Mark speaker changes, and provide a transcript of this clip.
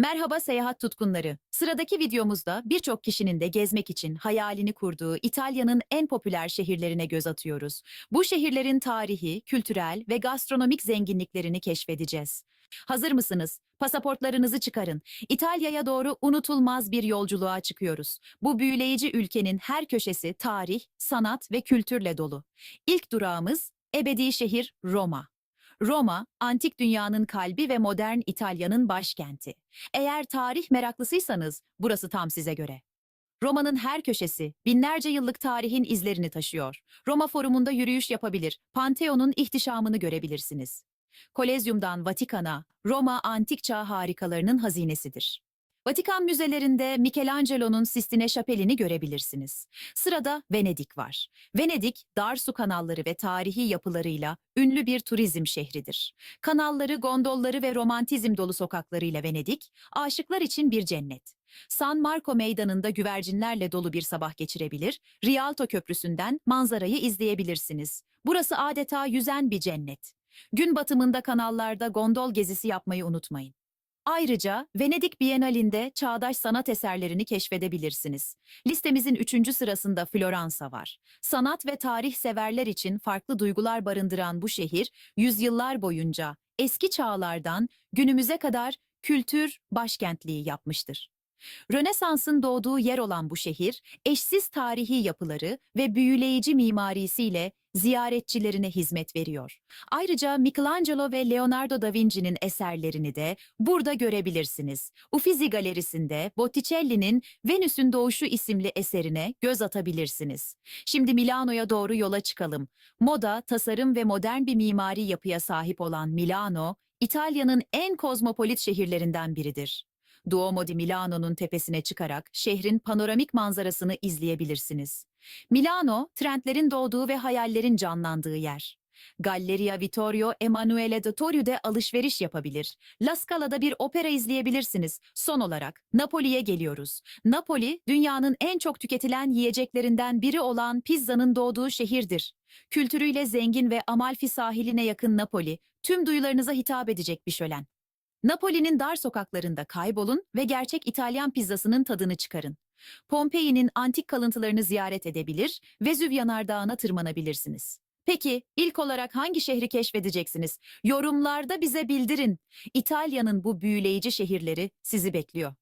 Speaker 1: Merhaba seyahat tutkunları. Sıradaki videomuzda birçok kişinin de gezmek için hayalini kurduğu İtalya'nın en popüler şehirlerine göz atıyoruz. Bu şehirlerin tarihi, kültürel ve gastronomik zenginliklerini keşfedeceğiz. Hazır mısınız? Pasaportlarınızı çıkarın. İtalya'ya doğru unutulmaz bir yolculuğa çıkıyoruz. Bu büyüleyici ülkenin her köşesi tarih, sanat ve kültürle dolu. İlk durağımız ebedi şehir Roma. Roma, antik dünyanın kalbi ve modern İtalya'nın başkenti. Eğer tarih meraklısıysanız burası tam size göre. Roma'nın her köşesi binlerce yıllık tarihin izlerini taşıyor. Roma Forumunda yürüyüş yapabilir, Pantheon'un ihtişamını görebilirsiniz. Kolezyum'dan Vatikan'a, Roma antik çağ harikalarının hazinesidir. Vatikan müzelerinde Michelangelo'nun Sistine Şapeli'ni görebilirsiniz. Sırada Venedik var. Venedik, dar su kanalları ve tarihi yapılarıyla ünlü bir turizm şehridir. Kanalları, gondolları ve romantizm dolu sokaklarıyla Venedik, aşıklar için bir cennet. San Marco meydanında güvercinlerle dolu bir sabah geçirebilir, Rialto Köprüsü'nden manzarayı izleyebilirsiniz. Burası adeta yüzen bir cennet. Gün batımında kanallarda gondol gezisi yapmayı unutmayın. Ayrıca Venedik Bienalinde çağdaş sanat eserlerini keşfedebilirsiniz. Listemizin üçüncü sırasında Floransa var. Sanat ve tarih severler için farklı duygular barındıran bu şehir, yüzyıllar boyunca eski çağlardan günümüze kadar kültür başkentliği yapmıştır. Rönesans'ın doğduğu yer olan bu şehir, eşsiz tarihi yapıları ve büyüleyici mimarisiyle ziyaretçilerine hizmet veriyor. Ayrıca Michelangelo ve Leonardo da Vinci'nin eserlerini de burada görebilirsiniz. Uffizi Galerisi'nde Botticelli'nin Venüs'ün Doğuşu isimli eserine göz atabilirsiniz. Şimdi Milano'ya doğru yola çıkalım. Moda, tasarım ve modern bir mimari yapıya sahip olan Milano, İtalya'nın en kozmopolit şehirlerinden biridir. Duomo di Milano'nun tepesine çıkarak şehrin panoramik manzarasını izleyebilirsiniz. Milano, trendlerin doğduğu ve hayallerin canlandığı yer. Galleria Vittorio Emanuele da Torio'da alışveriş yapabilir. La Scala'da bir opera izleyebilirsiniz. Son olarak Napoli'ye geliyoruz. Napoli, dünyanın en çok tüketilen yiyeceklerinden biri olan pizzanın doğduğu şehirdir. Kültürüyle zengin ve Amalfi sahiline yakın Napoli, tüm duyularınıza hitap edecek bir şölen. Napoli'nin dar sokaklarında kaybolun ve gerçek İtalyan pizzasının tadını çıkarın. Pompei'nin antik kalıntılarını ziyaret edebilir, Vezüv Yanardağı'na tırmanabilirsiniz. Peki, ilk olarak hangi şehri keşfedeceksiniz? Yorumlarda bize bildirin. İtalya'nın bu büyüleyici şehirleri sizi bekliyor.